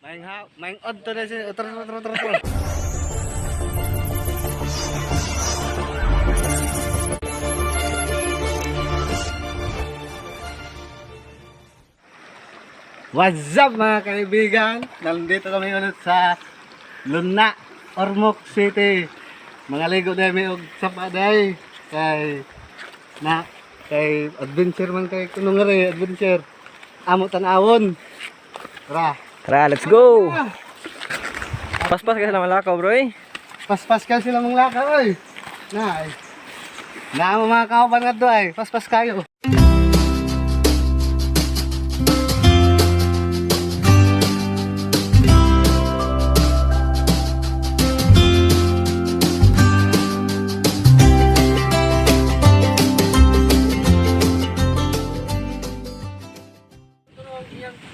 Maing ha, maing odd to na siya. Utro, utro, utro, utro. What's up mga kaibigan? Nandito kami ulit sa Luna, Ormoc City. Mga ligo may og sapaday kay na kay adventure man kay kuno nga adventure. Amo tanawon. Tara. Tara, let's go! Paspas ka sa malakaw, bro eh. Paspas ka sila mong laka, oy. Na, ay. Na mga kauban nga doy. Paspas kayo.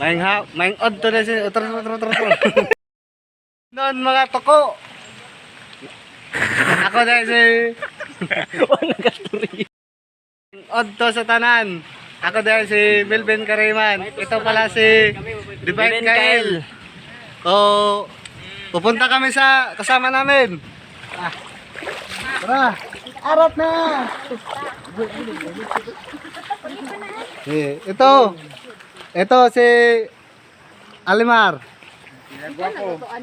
Maing ha, maing odd to na. Utro, utro, utro, utro. Noon mga toko. Ako na si Wala ka to sa tanan. Ako dahil si Melvin Kariman. Ito pala si Divine Kael. So, pupunta kami sa kasama namin. Ah. Tara, arat na! Eh, ito. Ito si Alimar.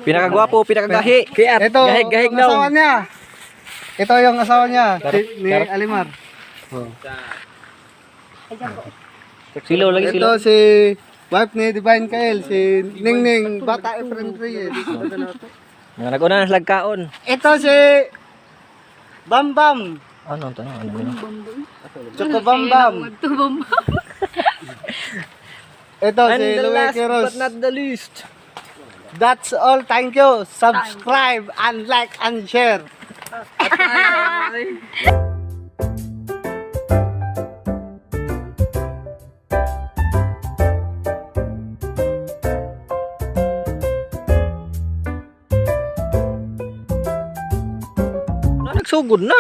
Pinakagwapo, pinakagahi. Ito, Gahig, gahig ang asawa daw. niya. Ito yung asawa niya, si, ni Alimar. Oh. Silaw lagi Ito silaw. si wife ni Divine Kael, si Ningning Bata Efren Reyes. Nga nag-una na slagkaon. Ito si Bam Bam, Ano to? Ano yun? Choco Bam Bam. Ito si Louie Quiros. the least. That's all. Thank you. Subscribe and like and share. Na, nagsugod na.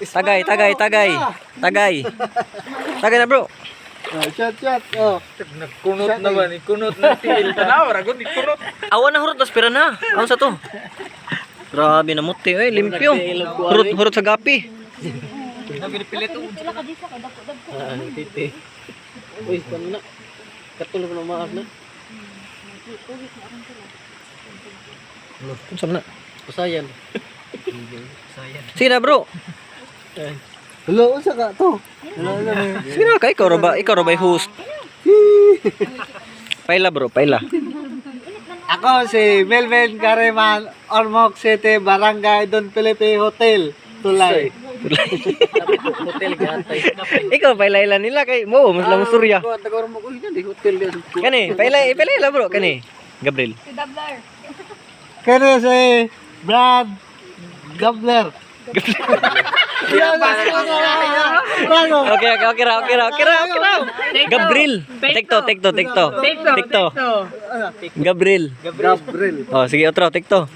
Tagay, tagay, tagay. Tagay. Tagay na bro. Oh, chat chat. Oh. Kunot naman, ikunot ng til. Tanaw, ragon, ikunot. Awan na hurot, aspira na. Awan sa to. Grabe na muti, eh. Limpyo. Hurot, hurot sa gapi. Nagpilit o. Uy, kano na? Katulog na maas na. Saan na? Pasayan. Sige na bro. Hello, unsa ka to? Hello, hello. Sige na, kay ikaw ra ba? Ikaw ra ba host? Paila bro, paila. Ako si Melvin Kariman, Ormoc City, Barangay Don Felipe Hotel, Tulay. Hotel gatay. Ikaw paila nila kay mo, mas lang surya. Tagar mo ko hindi hotel yan. Kani, paila, paila bro, kani. Gabriel. Kano si Brad Gabler. Okay, okay, okay ra, okay okay okay. Gabriel. Tikto, tikto, tikto. Tikto. Gabriel. Gabriel. Oh, sige, otro, tikto.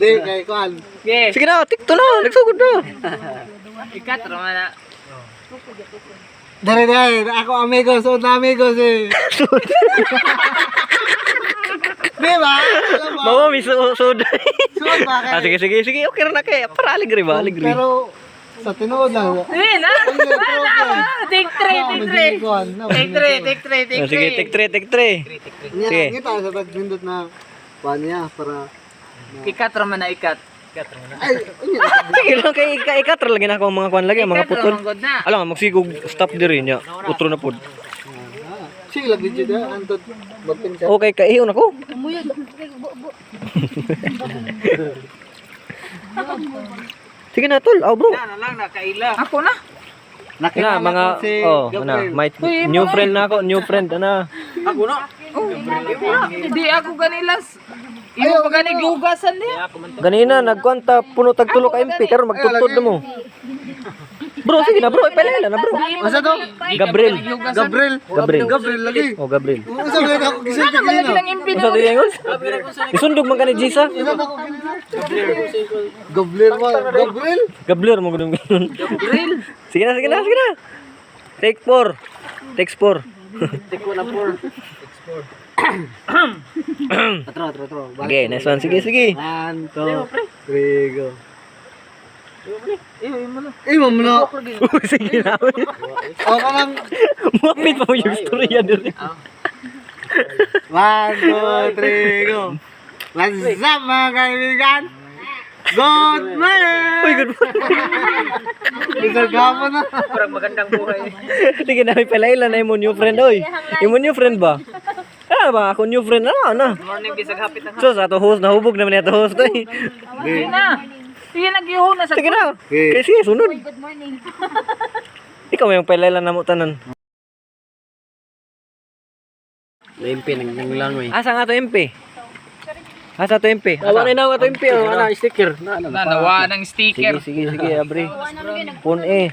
Di, kay Kuan. Sige na, tikto na, nagsugod na. Ikat, rama na. Dari, dari. Ako amigo, so na amigo si... Di ba? Mama, may su- suday. Suot ba Ah, sige, sige, sige, okay na kay. Para aligri ba, aligri. Pero, sa tinuod lang. Eh, na. Take three, take three. Take three, take three, take Ah, sige, three. tik tre, tik tre. Sige. Sige. Ngita sa pagpindot na kuan niya para... Ikat, rama na ikat. Sige lang kay ika ikat na ako mga kwan lagi, mga Ikat, putol. Alam nga magsigog stop diri niya. Utro na pud. Sige, lagi dyan na. Antod, magpinsa. Okay, kaiyon ako. Sige na tol, oh bro. Na lang, nakaila. Ako na. Na mga oh, ana, may new friend na ako, new friend ana. Ako na. Oh, Hindi ako ganilas. Imo pa gani gugasan niya. Ganina nagkwanta puno tag tulo ka MP karon magtutod na mo. Bro, sige na bro, ipalala na bro. Asa to? Gabriel. Gabriel. Gabriel. Gabriel lagi. Oh, Gabriel. Asa ba ako gising ka impi Unsa ti ingon? Isundog man kani Jisa? Asa ba? Gabriel mo. Gabriel? Gabriel mo gudong. Gabriel. Sige na, sige na, sige na. Take four. Text 4. Tiko na por. Atro, atro, atro. Okay, next one. Sige, sige. One, two, three, go. Eh, mo na. Uy, sige na. O ka lang. Mapit pa mo yung storya dito. One, two, three, go. What's up, mga kaibigan? Good morning! Uy, good Isang gapo na. Sige na, pala ilan na yung new friend, oy. Yung new friend ba? Ah, ba ako new friend ano na. Morning, bisag hapit na. So sa to host nahubog naman ito host oy. Sige na. Sige na, giho na sa Sige na. Okay. Kaya sige, sunod. Good morning. Ikaw yung pala ilan na mo tanan. Limpi, nanglangoy. Asa nga to MP? Asa to MP? Awa na na to MP, oh, ana sticker. Na, na, na, nawa ng Sige, sticker. sige, sige, abri. Phone eh.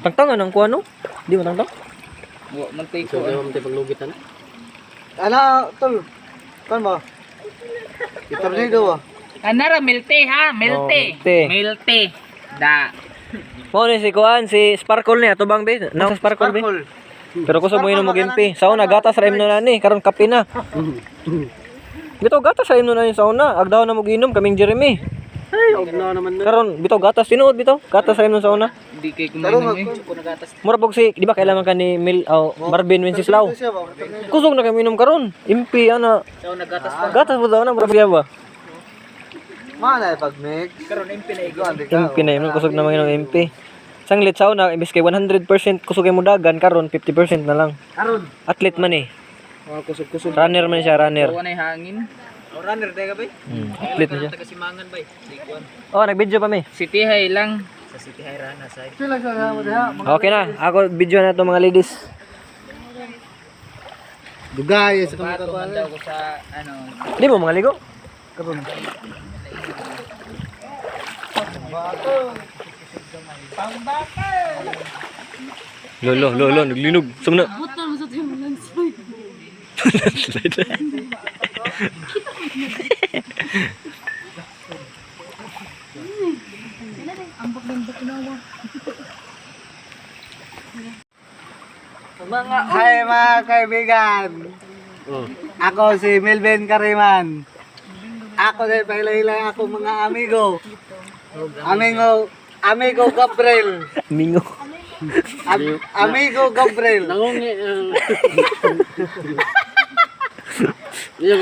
Tangtang anong kuha no? Di mo tangtang? Wa man take So, ko. ayaw mo tayo paglugitan. Ano, tol? Kan ba? Itornado ah. Anara milte ha, milte. Oh, milte. Milte. Da. Mo ni si kuan si Sparkle ni ato bang be? Na sa Sparkle be? Pero kusa mo inom mo MP. Sauna gatas ra imno na ni karon kape na. Bitaw gatas ra imno na ni sauna. Agdaw na mo ginom kaming Jeremy. Og na naman na. Karon bitaw gatas tinuod bitaw. Gatas ra imno sauna. Di kay kumain mag- eh. Mura pog si, di ba kailangan ka ni Mil oh, Marvin Wenceslao. Kusog na kami inom karon. MP ana. So nagatas pa. Gatas po daw na mura ba? Mana pag mix. Karon MP na Go andi ka. MP na yun, kusog na mga MP. Sanglit sauna, imbes kay 100% kusog mo dagan karon 50% na lang. Aron. Athlete man eh. Mga kusog-kusog. Runner man siya, runner. Kuha na yung hangin. Oh, runner tayo ka ba? Hmm. Athlete na siya. Tagasimangan ba? Oh, nag-video pa mi. City High lang. Sa mo diha. Okay na. Ako video na to mga ladies. Dugay sa man daw ko sa ano. Di mo mga ligo? Karon. Lolo, lolo, naglinog. Sumna. Landslide. Mga Hi mga kaibigan. Ako si Melvin Kariman. Ako din pailay ako mga amigo. Amigo, amigo Gabriel. Mingo. Am- amigo Gabriel.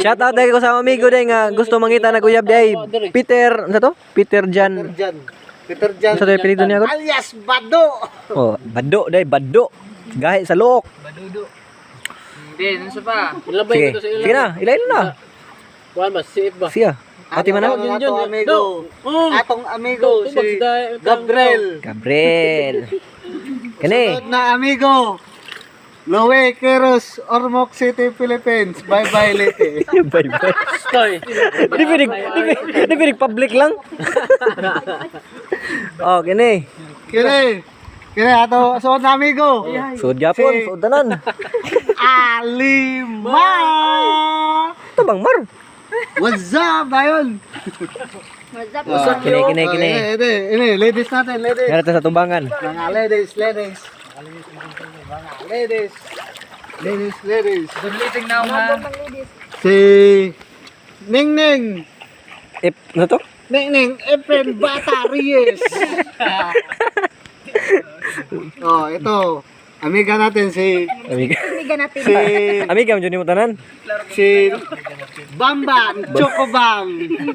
Shout out dahil ko sa amigo dahil nga gusto mangita na kuyab dahil Peter, ano to? Peter Jan. Jan. Peter Jan. Ano sa apelido niya, Gord? Alias Bado. Oh, bado dahil bado. Gahi sa look. Hindi, ano sa pa? Sige, sige na, ilayin na. Kuan ba safe ba? Siya. Ati man na? Atong ato amigo. Atong amigo si Gabriel. Gabriel. Kani. Sunod na amigo. Lowe Keros, Ormoc City, Philippines. Bye-bye, Liti. Bye bye. Stoy. Di pinig public lang. oh, kini. Kini. Kini ato suod na amigo. Sud gyapon, Si- sud tanan. Alima. Ito bang mar? What's up, dayon? What's up, Kini, kini, kini. Ini, ini, ladies natin, ladies. Narito sa tumbangan. Mga ladies, ladies. Mga ladies. Ladies, ladies. Good meeting now ha. Si Ning Ning. Ip, ano to? Ning Ning, Efren Bata Reyes. oh, ito. Amiga natin si Amiga. si Amiga, mo mo tanan. si Bambam, Chocobam.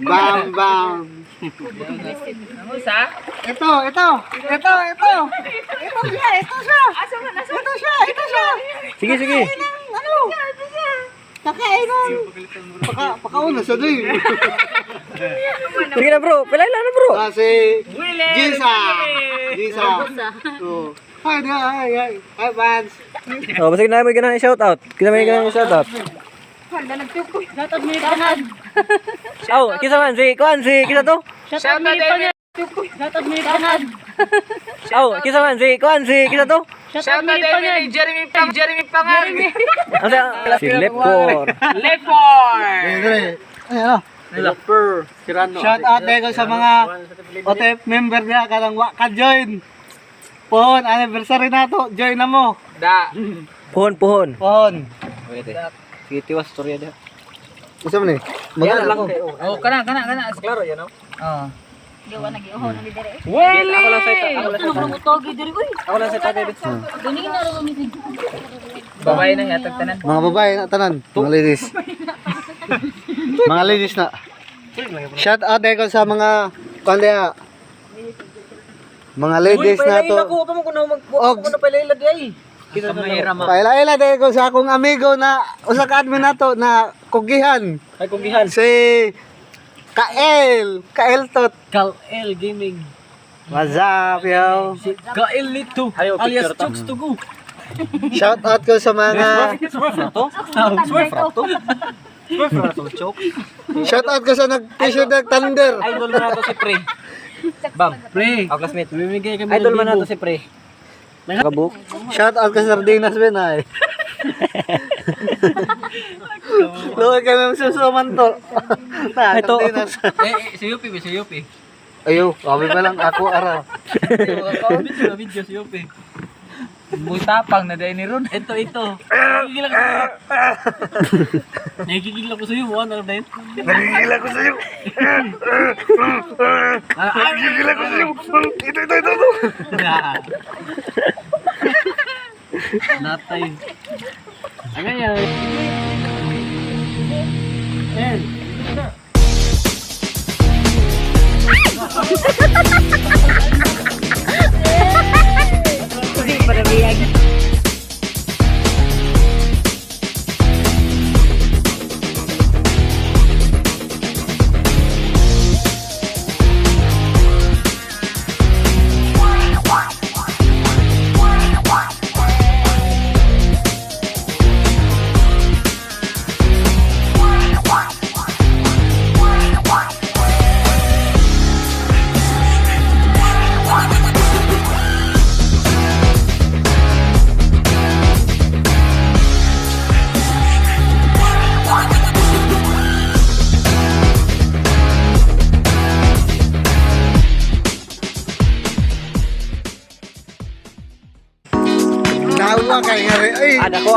Bam Bam. Ano sa? Ito, ito. Ito, ito. Ito siya, ito siya. Ito siya, ito siya. Sige, sige. Ano? Nakainom. Paka, pakauna sa din. Sige na bro, pilay lang na bro. Ah, si Gisa. Gisa. Oh. Hi, hi, hi. Hi, fans. Oh, basta na mo ganang shout out. Kita may ganang shout out. Oh, kisa man si kuan si kisa to. Shout out din. Oh, kisa man si kuan si kisa to. Shout out ni Jeremy Pang, Jeremy Pangar. Ano si Lepor. Lepor. Eh. Ay, ano? Shout out din ko sa mga OTF member niya karang wa ka join. Pohon, anniversary na to. Join na mo. Da. Puhon, puhon. Pohon. Wait, eh. Sige, tiwas, storya dia. Isa mo ni. Yan lang kayo. Oh, kana kana kana. Klaro yan, no? Oh. Gawa na giuhaw na dire. Wele. Ako lang sa ita. Ako lang sa ita. Ako lang sa ita. Duni na ro mi Babae na yatag tanan. Mga babae na tanan. Mga ladies. mga ladies na. Shout out dahil ko sa mga kandya. Mga ladies na to. Ako, kamo ko na mag... Og- na pala. Kita. Paila-ila dahil ko sa akong amigo na usa ka admin na to na kugihan. Ay, kugihan. Si Kael. Kael tot. Cal L Gaming. What's up, yo? Kael Lito. Alias Chooks to go. Shout out ko sa mga Swerfrato? Swerfrato? Swerfrato, Chooks. Shout out ko sa nag-t-shirt ng Thunder. Idol man nato si Pre. Bam. Pre. Ako classmate. Mimigay kami Idol man nato si Pre. Kabuk. Shout out ko sa Sardinas Ben ay. Luwag kami susuman to. Na, Ito. Eh, eh, si Yupi, si Yupi. Ayo, kami pa lang ako ara. Video, video si Yupi. Muy tapang na dahil ni Ron. Ito, ito. Nagigil ako sa'yo. Nagigil ako sa'yo. Ano na yun? Nagigila ko sa iyo. Nagigila ko sa iyo. Ito, ito, ito, ito. Natay. Ano yan? Eh.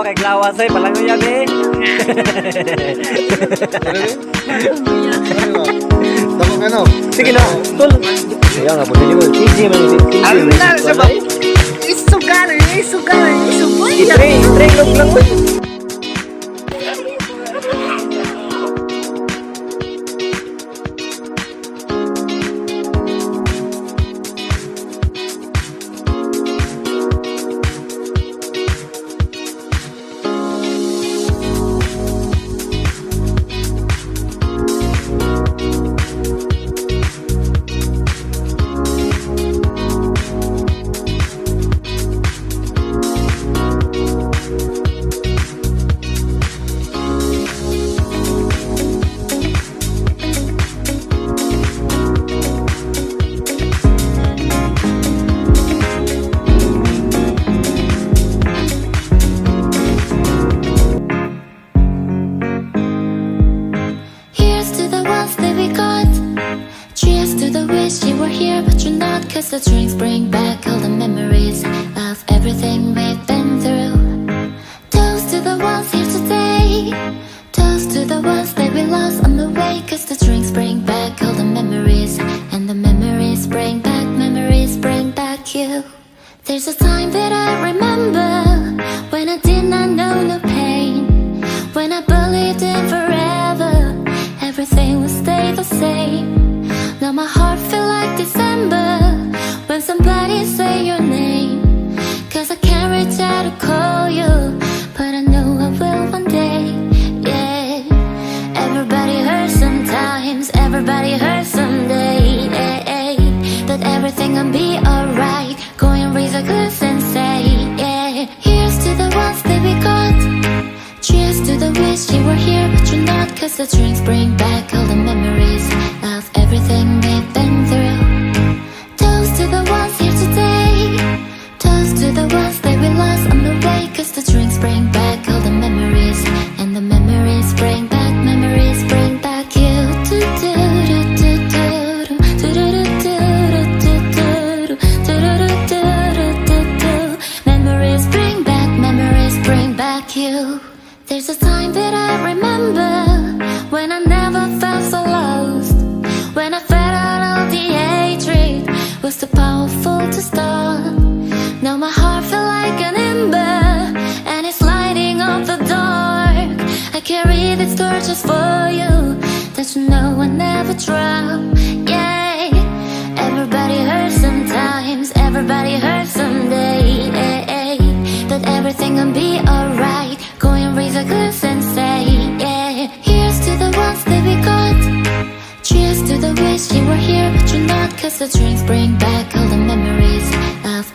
Kay Glawas ay palang yan eh. Tama ano? Sige na. Tol. Kaya nga po, hindi mo. Easy man. Ano na sa ba? Isugali, isugali, isugali. Tray, tray look lang Cause the drinks bring back all the memories was too powerful to stop. Now my heart feels like an ember And it's lighting up the dark. I carry this torch just for you That you know I never drop. Yeah Everybody hurts sometimes Everybody hurts someday. Yeah. But everything gonna be alright Go and raise a glass and say Yeah. Here's to the ones that we got Cheers to the wish you were as the drinks bring back all the memories of